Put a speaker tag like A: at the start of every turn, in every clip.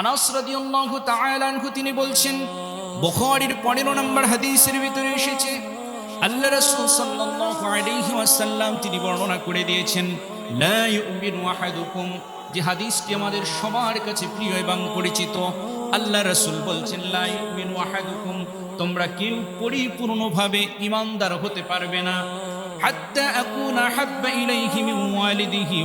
A: আনাস রাদিয়াল্লাহু তিনি বলছেন, বুখারীর 15 নম্বর হাদিসের ভিতরে এসেছে, আল্লাহ রাসূল সাল্লাল্লাহু তিনি বর্ণনা করে দিয়েছেন, লা ইউমিনু আহাদুকুম। যে হাদিসটি আমাদের সবার কাছে প্রিয় এবং পরিচিত, আল্লাহ রাসূল বলছেন, লা ইউমিনু আহাদুকুম। তোমরা কেউ পরিপূর্ণভাবে ঈমানদার হতে পারবে না। হাত্তা আকুনা হাব্বা ইলাইহি মিন ওয়ালিদিহি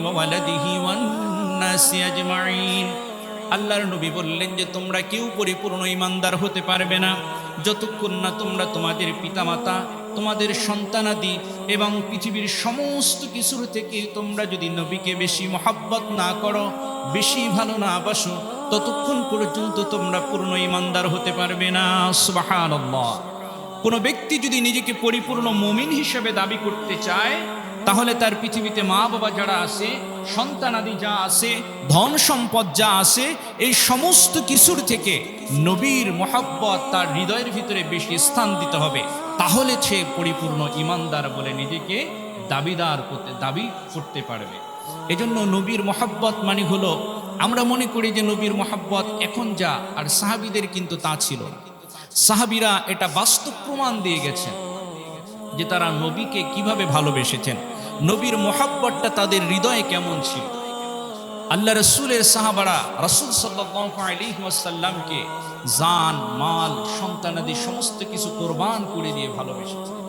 A: আল্লাহর নবী বললেন যে, তোমরা কেউ পরিপূর্ণ ইমানদার হতে পারবে না। যতক্ষণ না তোমরা তোমাদের পিতামাতা, তোমাদের সন্তানাদি এবং পৃথিবীর সমস্ত কিছুর থেকে তোমরা যদি নবীকে বেশি মহাব্বত না করো, বেশি ভালো না বাসো, ততক্ষণ পর্যন্ত তোমরা পূর্ণ ইমানদার হতে পারবে না। সুবহানাল্লাহ। কোনো ব্যক্তি যদি নিজেকে পরিপূর্ণ মমিন হিসেবে দাবি করতে চায়, তাহলে তার পৃথিবীতে মা বাবা যারা আছে সন্তানাদি যা আছে, ধন সম্পদ যা আছে, এই সমস্ত কিছুর থেকে নবীর মহাব্বত তার হৃদয়ের ভিতরে বেশি স্থান দিতে হবে। তাহলে সে পরিপূর্ণ ইমানদার বলে নিজেকে দাবিদার করতে, দাবি করতে পারবে। এজন্য নবীর মহাব্বত মানে হলো, আমরা মনে করি যে নবীর মহাব্বত এখন যা, আর সাহাবিদের কিন্তু তা ছিল না। সাহাবিরা এটা বাস্তব প্রমাণ দিয়ে গেছেন যে তারা নবীকে কীভাবে ভালোবেসেছেন। নবীর মোহাব্বতটা তাদের হৃদয়ে কেমন ছিল? আল্লাহ রসুলের সাহাবারা রসুল সাল্লাসাল্লামকে জান, মাল, সন্তানাদি সমস্ত কিছু কোরবান করে দিয়ে ভালোবেসেছেন।